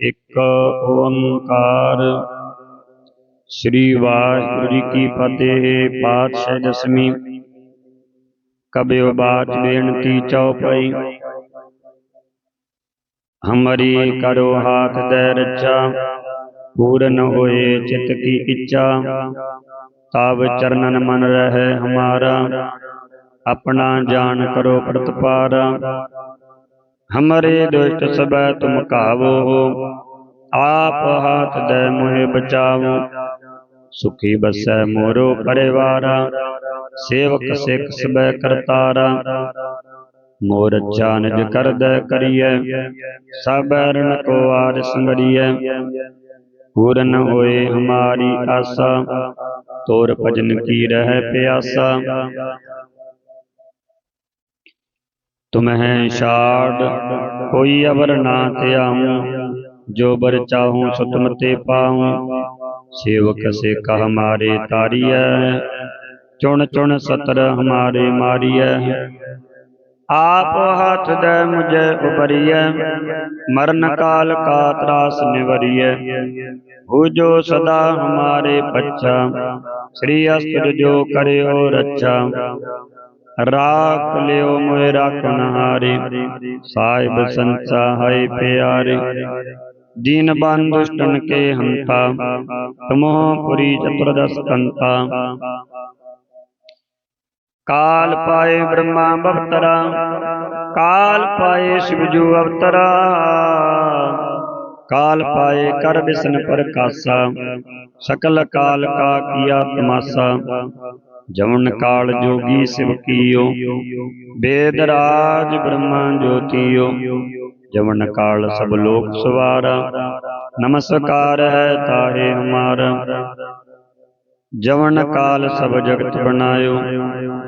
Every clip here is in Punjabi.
ਇੱਕ ਓੰਕਾਰ। ਸ੍ਰੀ ਵਾਹਿਗੁਰੂ ਜੀ ਕੀ ਫਤਿਹ, ਪਾਤਸ਼ਾਹ ਦਸਵੀਂ। ਕਬਿਓ ਬਾਤ ਬੇਨਤੀ ਚਉਪਈ। ਹਮਰੀ ਕਰੋ ਹਾਥ ਦੇ ਰੱਛਾ ਪੂਰਨ ਹੋਏ ਚਿਤ ਕੀ ਇੱਛਾ। ਤਬ ਚਰਨਨ ਮਨ ਰਹਿ ਹਮਾਰਾ, ਆਪਣਾ ਜਾਣ ਕਰੋ ਪ੍ਰਤਪਾਰਾ। ਹਮਰੇ ਦੁਸ਼ਟ ਸਬੈ ਤੁਮ ਕਾਵੋ ਆਪ ਹਾਥ ਦੇ ਮੋਹਿ ਬਚਾਵੋ ਸੁਖੀ ਬਸੈ ਮੋਰੋ ਪਰਿਵਾਰਾ ਸੇਵਕ ਸਿੱਖ ਸਬੈ ਕਰਤਾਰਾ ਮੋਰ ਅੱਛਾ ਨਿਜ ਕਰਦੈ ਕਰੀਐ ਸਭ ਰਣ ਕੋ ਆਰ ਸੰਗਰੀਐ ਪੂਰਨ ਹੋਏ ਹਮਾਰੀ ਆਸਾ ਤੋਰ ਭਜਨ ਕੀ ਰਹਿ ਪਿਆਸਾ ਤੁਮਹਿ ਛਾੜ, ਕੋਈ ਅਵਰ ਨਾ ਧਿਆਉ, ਜੋ ਬਰ ਚਾਹੂੰ ਸੋ ਤੇ ਪਾਉ। ਸੇਵਕ ਸੇ ਕਹ ਹਮਾਰੇ ਤਾਰੀਐ, ਚੁਣ ਚੁਣ ਸਤਰ ਹਮਾਰੇ ਮਾਰੀਐ। ਆਪ ਹੱਥ ਦੇ ਮੁਝੇ ਉਪਰੀਐ ਮਰਨ ਕਾਲ ਕਾ ਤਰਾਸ ਨਿਵਰੀਐ। ਹੋ ਜੋ ਸਦਾ ਹਮਾਰੇ ਬੱਚਾ ਸ੍ਰੀ ਅਸਤਰ ਜੋ ਕਰਿਓ ਰੱਛਾ। ਰਾਖ ਲਿਓ ਮੋਇ ਰਾਖਨ ਹਾਰੇ ਸਾਹਿਬ ਸੰਸਾ ਹੈ ਪਿਆਰੇ। ਦੀਨ ਬੰਦ ਦੁਸ਼ਟਨ ਕੇ ਹੰਤਾ। ਤਮੋਹ ਪੁਰੀ ਚਤੁਰਦਸ ਕੰਤਾ ਕਾਲ ਪਾਏ ਬ੍ਰਹਮਾ ਬਵਤਰਾ। ਕਾਲ ਪਾਏ ਸ਼ਿਵ ਜੋ ਅਵਤਰਾ। ਕਾਲ ਪਾਏ ਕਰ ਬਿਸਨ ਪ੍ਰਕਾਸਾ। ਸਕਲ ਕਾਲ ਕਾ ਕੀਆ ਤਮਾਸਾ। ਜਮਨ ਕਾਲ ਜੋਗੀ ਸਿਵ ਕੀਓ, ਬੇਦ ਰਾਜ ਬ੍ਰਹਮਾ ਜੋਤੀਓ। ਜਮਨ ਕਾਲ ਸਭ ਲੋਕ ਸਵਾਰਾ, ਨਮਸਕਾਰ ਹੈ ਤਾਹੇ ਹਮਾਰਾ। ਜਵਨ ਕਾਲ ਸਭ ਜਗਤ ਬਣਾਇਓ,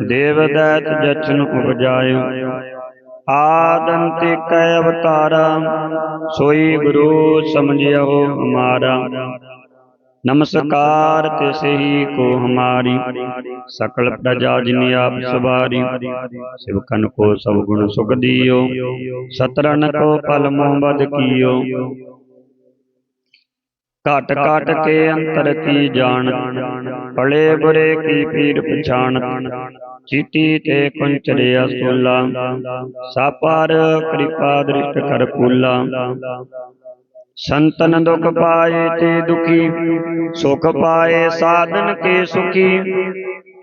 ਦੇਵ ਦੈਤ ਜਚਨ ਉਪਜਾਇਓ। ਆਦੰਤਿ ਕੈ ਅਵਤਾਰਾ, ਸੋਈ ਗੁਰੂ ਸਮਝਿਓ ਹਮਾਰਾ। ਨਮਸਕਾਰ ਤਿਸੇ ਹੀ ਕੋ ਹਮਾਰੀ। ਸਕਲ ਪ੍ਰਜਾ ਜਿਨ ਆਪ ਸਵਾਰੀ। ਸਿਵਕਨ ਕੋ ਸਭ ਗੁਣ ਸੁਖ ਦਿਓ। ਸਤਰਨ ਕੋ ਪਲ ਮੋਹ ਬਦ ਕੀਓ। ਘਟ ਘਟ ਕੇ ਅੰਤਰ ਕੀ ਜਾਣ। ਭਲੇ ਬੁਰੇ ਕੀ ਪੀਰ ਪਛਾਣ। ਚੀਟੀ ਤੇ ਕੁੰਚਰਿਆ ਸੋਲਾ ਸਾਪਾਰ ਕਿਰਪਾ ਦ੍ਰਿਸ਼ਟ ਕਰ ਪੂਲਾ ਸੰਤਨ ਦੁਖ ਪਾਏ ਤੇ ਦੁਖੀ ਸੁਖ ਪਾਏ ਸਾਧਨ ਕੇ ਸੁਖੀ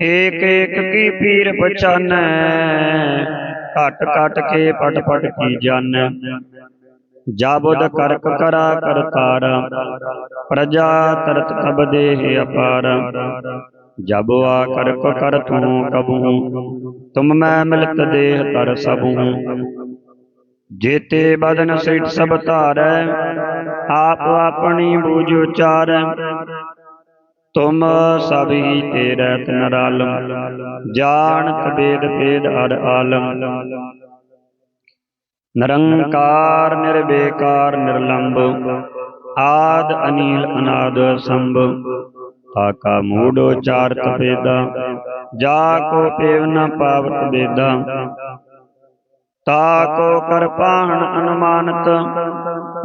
ਏਕ ਏਕ ਕੀ ਪੀਰ ਪਛਾਨੈ ਘਟ ਘਟ ਕੇ ਪਟ ਪਟ ਕੀ ਜਾਣੈ ਜਾਬੁਦ ਕਰਕ ਕਰਾ ਕਰਤਾਰਾ ਪ੍ਰਜਾ ਤਰਤ ਕਬ ਦੇਹ ਅਪਾਰ ਜਬ ਆ ਕਰਕ ਕਰ ਤੂੰ ਕਬਹੂ ਤੁਮ ਮੈਂ ਮਿਲਤ ਦੇਹ ਤਰ ਸਭੂ ਜੇਤੇ ਬਦਨ ਸਿਟ ਸਭ ਧਾਰੈ, ਆਪ ਆਪਣੀ ਬੂਝ ਉਚਾਰੈ। ਤੁਮ ਸਭ ਹੀ ਤੇਰੇ ਤਨ ਰਾਲਮ, ਜਾਣਤ ਬੇਦ ਬੇਦ ਅਰ ਆਲਮ। ਨਿਰੰਕਾਰ, ਨਿਰਬੇਕਾਰ ਨਿਰਲੰਭ ਆਦ, ਅਨੀਲ, ਅਨਾਦ, ਸੰਭ। ਤਾਕਾ ਮੂੜ ਉਚਾਰਤ ਪੇਦਾ ਜਾ ਕੋ ਪੇਵ ਨ ਪਾਵਤ ਬੇਦਾ। ਤਾ ਕੋ ਕਰ ਪਾਹਣ ਅਨੁਮਾਨਤ,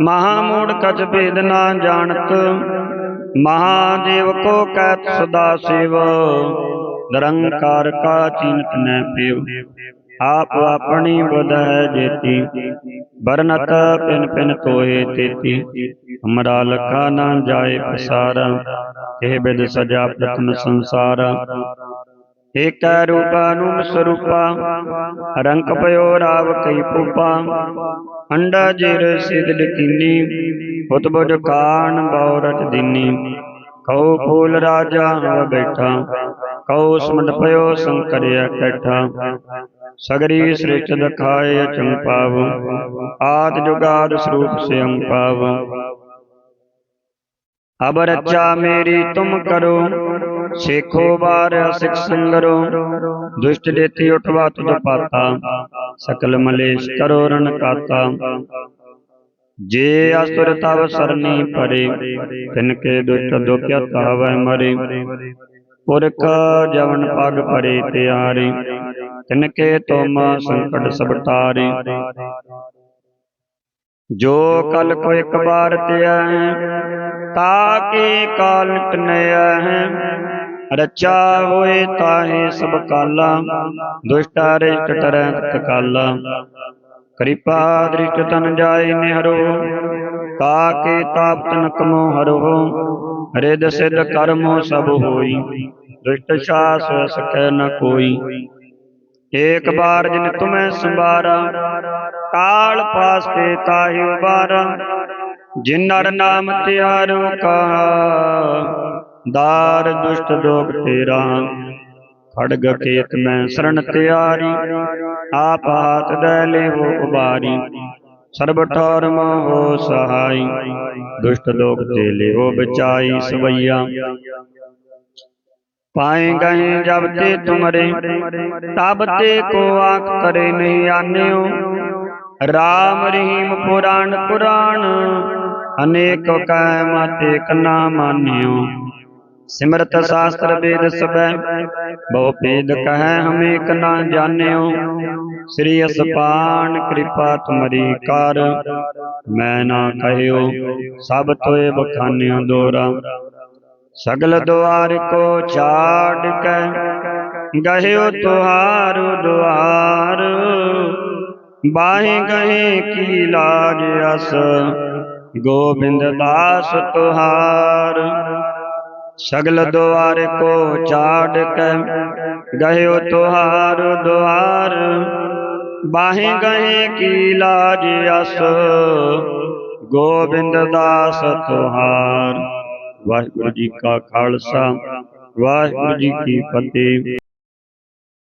ਮਹਾ ਮੂੜ ਕਛ ਭੇਦ ਨਾ ਜਾਣਤ ਮਹਾਦੇਵ ਕੋ ਕਹਿਤ ਸਦਾ ਸਿਵ, ਨਿਰੰਕਾਰ ਕਾ ਚੀਨਤ ਨੈ ਪੇਵ, ਆਪ ਆਪਣੀ ਬੁਧ ਹੈ ਜੇਤੀ ਬਰਨਤ ਪਿਨ ਪਿਨ ਤੋਏ ਤੇਤੀ ਹਮਰਾ ਲਖਾ ਨਾ ਜਾਏ ਪਸਾਰਾ ਇਹ ਬਿਦ ਸਜਾ ਪ੍ਰਥਮ ਸੰਸਾਰਾ ਏਕੈ ਰੂਪਾ ਨੂੰ ਸਰੂਪਾ ਰੰਕ ਪਇਓ ਰਾਵ ਕਈ ਪੂਪਾ, ਅੰਡਾ ਜਿਰ ਸਿਧ ਕੀਨੀ ਹੁਤ ਬੁਜ ਕਾਣ ਬਉ ਰਚ ਦੀਨੀ। ਕਉ ਫੂਲ ਰਾਜਾ ਹਵ ਬੈਠਾ, ਕਉ ਸਮਟ ਪਇਓ ਸੰਕਰਿਆ ਕੈਠਾ ਸਗਰੀ ਸ੍ਰਿਸ਼ਟ ਦਖਾਏ ਚੰਪਾਵ ਆਦ ਜੁਗਾਦ ਸਰੂਪ ਸਿਅੰ ਪਾਵ ਅਬ ਰੱਚਾ ਮੇਰੀ ਤੁਮ ਕਰੋ ਸੇਖੋ ਬਾਰ ਸਿਖ ਸੰਗਰੋ ਦੁਸ਼ਟ ਦੇਤੀ ਉਠਵਾ ਤੁਧ ਪਾਤਾ। ਸਕਲ ਮਲੇਸ਼ ਕਰੋ ਰਨ ਕਾਤਾ। ਜੇ ਅਸੁਰ ਤਵ ਸਰਨੀ ਪਰੇ, ਤਿਨ ਕੇ ਦੁਸ਼ਟ ਦੁਖਿਆ ਤਾਵੈ ਮਰੇ। ਪੁਰਖ ਜਵਨ ਪਗ ਪਰੇ ਤਿਆਰੇ, ਤਿਨ ਕੇ ਤੁਮ ਸੰਕਟ ਸਭ ਟਾਰੇ ਜੋ ਕਲ ਕੋ ਇੱਕ ਬਾਰ ਤਿਆ ਤਾ ਕੇ ਕਾਲ ਨਿਟਨਿਆ ਰਚਾ ਹੋਏ ਤਾਹੇ ਸਭ ਕਾਲਾ, ਦੁਸ਼ਟਾ ਰਿਸ਼ਟ ਟਰੈ ਤਕਾਲਾ ਕਿਰਪਾ ਦ੍ਰਿਸ਼ਟ ਤਨ ਜਾਏ ਨਿਹਰੋ ਤਾ ਕੇ ਤਾਪ ਤਨ ਕਮੋ ਹਰੋ। ਰਿਦ ਸਿਧ ਕਰਮੋ ਸਭ ਹੋਈ, ਦੁਸ਼ਟ ਸ਼ਾਸ ਸਕੈ ਨ ਕੋਈ। ਏਕ ਬਾਰ ਜਿਨ ਤੁਮੈ ਸੰਭਾਰਾ, ਕਾਲ ਪਾਸ ਕੇ ਤਾਹਿ ਉਬਾਰਾ। ਜਿਨ ਨਰ ਨਾਮ ਤਿਆਰੋ ਕਾ ਦਾਰ ਦੁਸ਼ਟ ਲੋਕ ਤੇਰਾ। ਖੜਗ ਕੇਤ ਮੈਂ ਸਰਣ ਤਿਆਰੀ, ਆਪ ਹਾਥ ਦੇ ਲੇਵੋ ਉਬਾਰੀ। ਸਰਬ ਠੌਰ ਮੋਹ ਸਹਾਈ, ਦੁਸ਼ਟ ਲੋਕ ਤੇ ਲਿਓ ਬਚਾਈ ਸਵਈਆ। ਪਾਏ ਗਏ ਜਬ ਤੇ ਤੁਮਰੇ, ਤਬ ਤੇ ਕੋ ਆਖ ਕਰੇ ਨਹੀਂ ਆਨਿਓ। ਰਾਮ ਰਹੀਮ ਪੁਰਾਣ ਪੁਰਾਣ, ਅਨੇਕ ਕੈ ਮਾਤੇ ਕਨਾ ਮਾਨਿਓ। ਸਿਮਰਤ ਸ਼ਾਸਤਰ ਵੇਦ ਸਬੈ ਬਹੁ ਭੇਦ ਕਹੈ ਹਮੇ ਕ ਨਾ ਜਾਣਿਓ। ਸ੍ਰੀ ਅਸਪਾਨ ਕਿਰਪਾ ਤੁਮਰੀ ਕਰ, ਮੈਂ ਨਾ ਕਹਿਓ ਸਭ ਤੋਏ ਬਖਾਨਿਓ ਦੋਰਾ। ਸਗਲ ਦੁਆਰ ਕੋ ਛਾੜ ਕੇ ਗਹਿਓ ਤੁਹਾਰ ਦੁਆਰ। ਬਾਹੇ ਗਏ ਕੀ ਲਾਜ ਅਸ, ਗੋਬਿੰਦ ਦਾਸ ਤੁਹਾਰ। ਸਗਲ ਦੁਆਰ ਕੋ ਛਾੜ ਕੇ, ਗਹਿਓ ਤੁਹਾਰ ਦੁਆਰ, ਬਾਹੇ ਗਏ ਕੀ ਲਾਜ ਅਸ, ਗੋਬਿੰਦ ਦਾਸ ਤੁਹਾਰ। ਵਾਹਿਗੁਰੂ ਜੀ ਕਾ ਖਾਲਸਾ, ਵਾਹਿਗੁਰੂ ਜੀ ਕੀ ਫਤਿਹ।